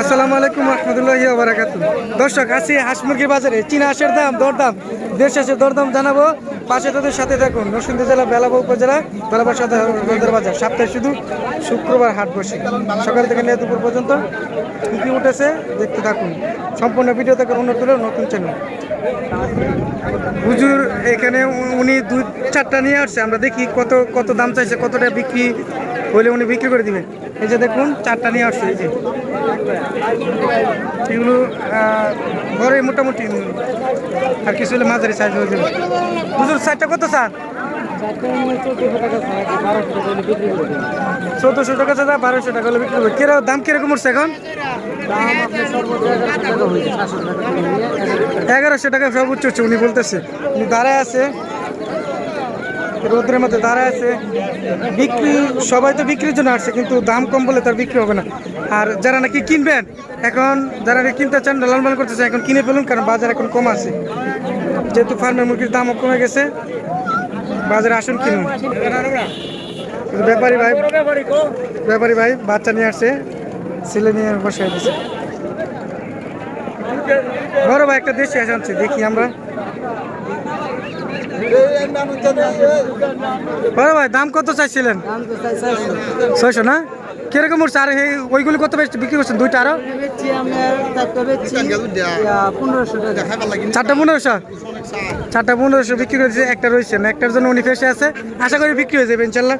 আসসালামু আলাইকুম রহমতুল্লাহ বারাকাত দর্শক, আছি হাঁস মুরগির বাজারে। চীনা হাঁসের দাম, দরদাম। দেশ হাঁসের দরদাম জানাব। পাশে তাদের সাথে দেখুন নরসিংদী জেলা বেলাবা উপজেলা বেলাবা সদর বাজার। সপ্তাহে শুধু শুক্রবার হাট বসে। সকাল থেকে নিয়ে দুপুর পর্যন্ত কী কী উঠেছে। দেখতে থাকুন। সম্পূর্ণ ভিডিও থেকে উন্নত হলো নতুন চ্যানেল হুজুর, এখানে উনি দুই, চারটা নিয়ে আসছে। আমরা দেখি কত কত দাম চাইছে, কতটা বিক্রি হলে উনি বিক্রি করে দিবেন। এই যে দেখুন, চারটা নিয়ে আসছে, এই যে। এগুলো ঘরে মোটামুটি আর কিছু হলে মাঝারি সাইজ হয়ে যাবে। হুজুর সাইজটা কত স্যার? চোদ্দোশো টাকা চাঁদা বারোশো টাকা হলে বিক্রি করবে কীরকম দাম কীরকম উঠছে এখন? এগারোশো টাকা সর্বোচ্চ উনি বলতেছে। উনি দাঁড়ায় আছে। রোদ্রের মধ্যে দাঁড়ায় আছে। বিক্রি, সবাই তো বিক্রির জন্য আসছে, কিন্তু দাম কম বলে তার বিক্রি হবে না। আর যারা নাকি কিনবেন, এখন যারা কিনতে চান লালমান করতেছে এখন কিনে ফেলুন, কারণ বাজার এখন কম আছে। যেহেতু ফার্মের মুরগির দামও কমে গেছে, বাজারে আসুন কিনুন। ব্যাপারী ভাই ব্যাপারী ভাই, বাচ্চা নিয়ে আসছে, ছেলে নিয়ে বসে আছে। বড় ভাই, একটা দেশি আনছে দেখি আমরা। বড় ভাই, দাম কত চাইছিলেন? ছয়শো না? কীরকম উঠছে? আর ওইগুলি কত বেশি বিক্রি করছেন? দুইটা আরও? চারটা পনেরোশো? চারটা পনেরোশো বিক্রি করেছে একটা রয়েছে একটার জন্য উনি ফেসে আছে। আশা করি বিক্রি হয়ে যাবে, ইনশাল্লাহ।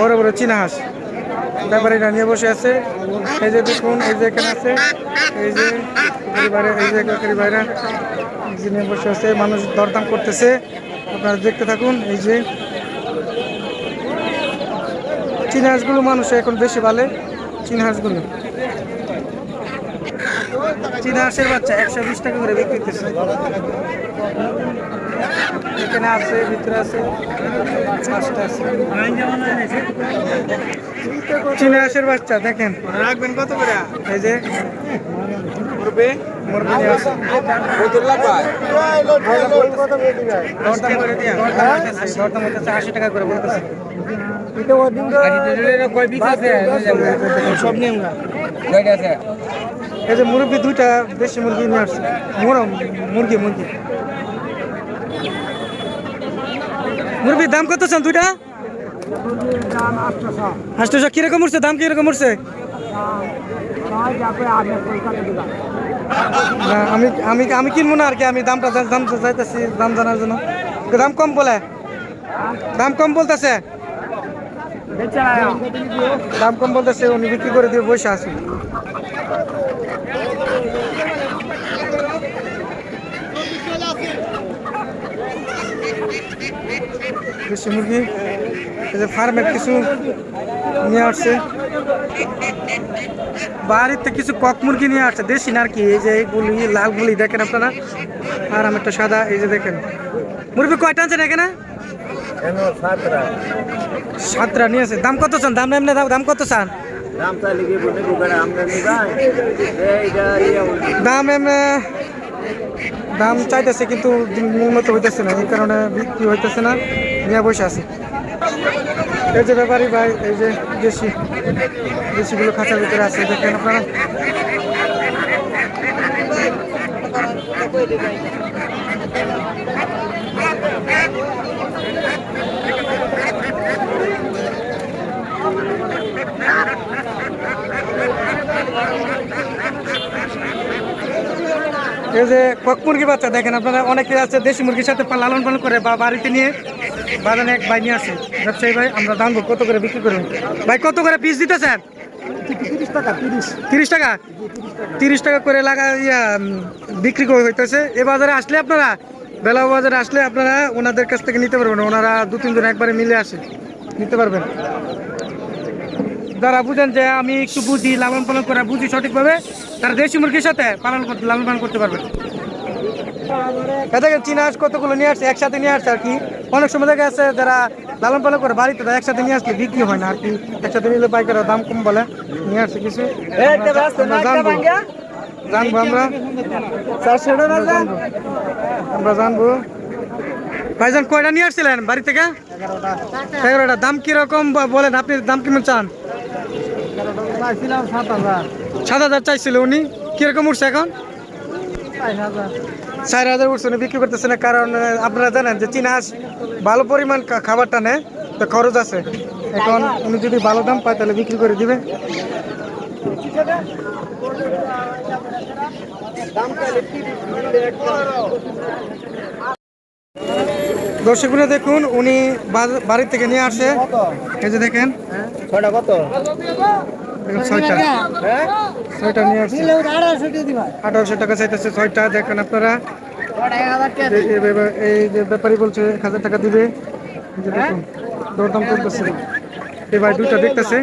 বড় বড় চীনা হাঁস। ব্যাপারীরা নিয়ে বসে আছে। এই যে দেখুন, এই যে এখানে আছে, এই যে ব্যাপারী এই যে ব্যাপারী বাইরে নিয়ে বসে আছে, মানুষ দরদাম করতেছে। আপনারা দেখতে থাকুন, এই যে চীনা হাঁসগুলো মানুষ এখন বেশি ভালো চীনা হাঁসগুলো। চীনা বাচ্চা একশো বিশ টাকা করে বিক্রি করতেছে। এখানে আছে ভিতরে আছে পাঁচটা আছে। চীনা হাঁসের বাচ্চা দেখেন। রাখবেন কত করে? এই যে করবে মুরগি নিয়ে কত লাগবে দরদাম করে দিয়া দরদাম হচ্ছে আশি টাকা করে বলতেছে। সব নিয়ম এই যে মুরগি দুইটা দেশি মুরগি নিয়ে আসছে। মোরম মুরগি মুরগি। মুরগির দাম কত চান দুইটা? আটশোশো কীরকম উঠছে? দাম কীরকম উঠছে? আমি আমি আমি কিনবো না আর কি, আমি দামটা দাম চাইতেছি, দাম জানার জন্য। দাম কম বলে? দাম কম বলতেছে? দাম কম বলতেছে, উনি বিক্রি করে দিয়ে বসে আছে। দেশি মুরগি এই যে ফার্মের কিছু নিয়ে আসছে। বাড়িতে কিছু কক মুরগি নিয়ে আসছে দেশি না কি এই যে এইগুলি লালগুলি দেখেন আপনারা? আর আমি একটা সাদা এই যে দেখেন। মুরগি কয়টা আনছেন এখানে? সাতটা। নিয়ে আছে দাম কত চান? দাম এমনি দাম কত চান? দাম এমনি দাম চাইতেছে কিন্তু উন্নত হইতেছে না এই কারণে বিক্রি হইতেছে না। নিয়ে বসে আছে। এই যে ব্যাপারী ভাই, এই যে দেশি দেশিগুলো খাঁচার ভিতরে আছে, দেখেন আপনারা। এই যে কক মুরগি বাচ্চা, দেখেন আপনারা, অনেকে আছে দেশি মুরগির সাথে লালন পালন করে বা বাড়িতে নিয়ে বাজারে এক ভাই নিয়ে আসে। ব্যবসায়ী ভাই, আমরা দামবো কত করে বিক্রি করবেন। ভাই, কত করে পিস দিতেছেন? তিরিশ টাকা? তিরিশ টাকা করে লাগা ইয়া বিক্রি করে হইতেছে। এ বাজারে আসলে আপনারা বেলা বাজারে আসলে আপনারা ওনাদের কাছ থেকে নিতে পারবেন ওনারা দু তিনজন একবারে মিলে আসে, নিতে পারবেন। যারা বুঝেন যে আমি একটু বুঝি, লালন পালন করা বুঝি সঠিকভাবে, তারা দেশি মুরগির সাথে পালন করতে লালন পালন করতে পারবেন। দেখেন চীনা হাঁস কতগুলো নিয়ে আসছে একসাথে নিয়ে আসছে আর কি। অনেক সময় দেখা যাচ্ছে যারা লালন পালন করে বাড়িতে তারা একসাথে নিয়ে আসলে বিক্রি হয় না আর কি। একসাথে নিলে পাইকাররা দাম কম বলে নিয়ে আসছে কিছু। জানব। জানব আমরা। আমরা জানব। ভাইজান কয়টা নিয়ে আসছিলেন বাড়ি থেকে? এগারোটা। দাম কীরকম বলেন আপনি দাম কেমন চান? সাত হাজার। সাত হাজার চাইছিল উনি। কীরকম উঠছে এখন? চার হাজার চার উঠছে, বিক্রি করতেছে না। কারণ আপনারা জানেন যে চীনা হাঁস ভালো পরিমাণ খাবারটা নেয়, তো খরচ আছে। এখন উনি যদি ভালো দাম পায়, তাহলে বিক্রি করে দিবে। দর্শকগুলো দেখুন, উনি বাজ- বাড়ি থেকে নিয়ে আসে। এই যে দেখেন। কত? ছয়টা। ছয়টা নিয়ে আসছে। আঠারোশো টাকা চাইতেছে ছয়টা দেখেন আপনারা। এই- যে ব্যাপারী বলছে এক হাজার টাকা দিবে। দরদাম করতেছে ভাই দুইটা দেখতেছে।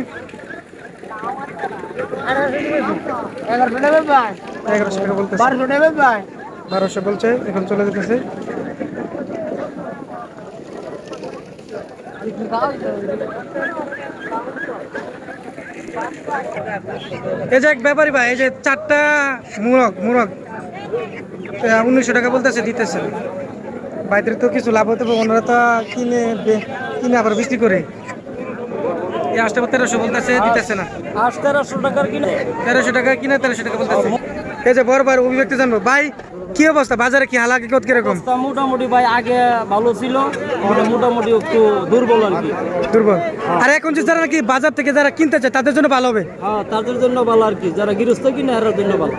এগারোশো টাকা বলতেছে। বারোশো বলছে এখন চলে যেতেছে। এই যে এক ব্যাপারী ভাই এই যে চারটা মুরগ মুরগ। উনিশশো টাকা বলতেছে দিতেছে। বাইরে তো কিছু লাভ হতে পারে ওনারা তো কিনে কিনে আবার বিক্রি করে। এই আসতে তেরোশো বলতেছে দিতেছে না। আট তেরোশো টাকার কিনে। তেরোশো টাকা কিনে তেরোশো টাকা বলতেছে। এই যে বড় অভিব্যক্তি জানব। ভাই কি অবস্থা? বাজারে কি হালাকি কত কীরকম মোটামুটি ভাই আগে ভালো ছিল মোটামুটি একটু দুর্বল আর কি। দুর্বল। আর এখন যে যারা নাকি বাজার থেকে যারা কিনতে চায় তাদের জন্য ভালো হবে? হ্যাঁ তাদের জন্য ভালো আর কি। যারা গৃহস্থ কিনে এর জন্য ভালো।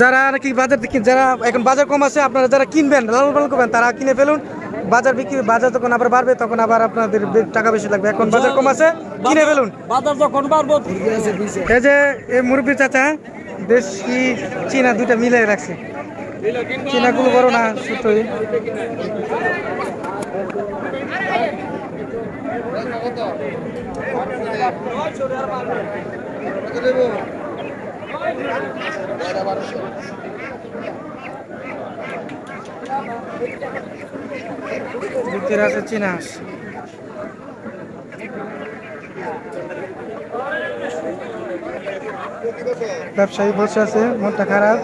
যারা নাকি বাজার থেকে যারা এখন বাজার কম আছে আপনারা যারা কিনবেন লালন পালন করবেন তারা কিনে ফেলুন। বাজার বিক্রি বাজার যখন আবার বাড়বে তখন আবার আপনাদের টাকা বেশি লাগবে। এখন বাজার কম আছে কিনে ফেলুন। বাজার যখন বাড়বো এই যে এই মুরব্বী চাচা দেশি চীনা দুইটা মিলে রাখছে। চীনাগুলো বড় না সুতোই ভিতরে আছে চীনা। ব্যবসায়ী বসে আছে মনটা খারাপ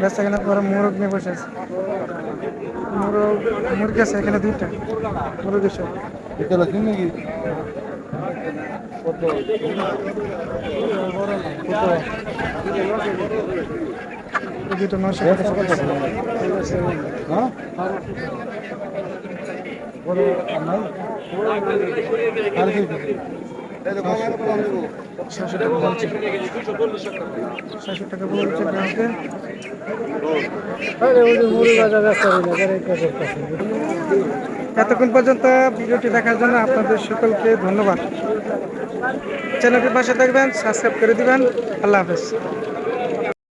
ব্যবসা কেনার পরে মোরগ নিয়ে বসে আছে। মোরগ মুরগি আছে এখানে দুইটা মুরগি সব দুটো নশো টাকা। চাইতেছে। এতক্ষণ পর্যন্ত ভিডিওটি দেখার জন্য আপনাদের সকলকে ধন্যবাদ। চ্যানেলটির পাশে থাকবেন, সাবস্ক্রাইব করে দিবেন। আল্লাহ হাফেজ।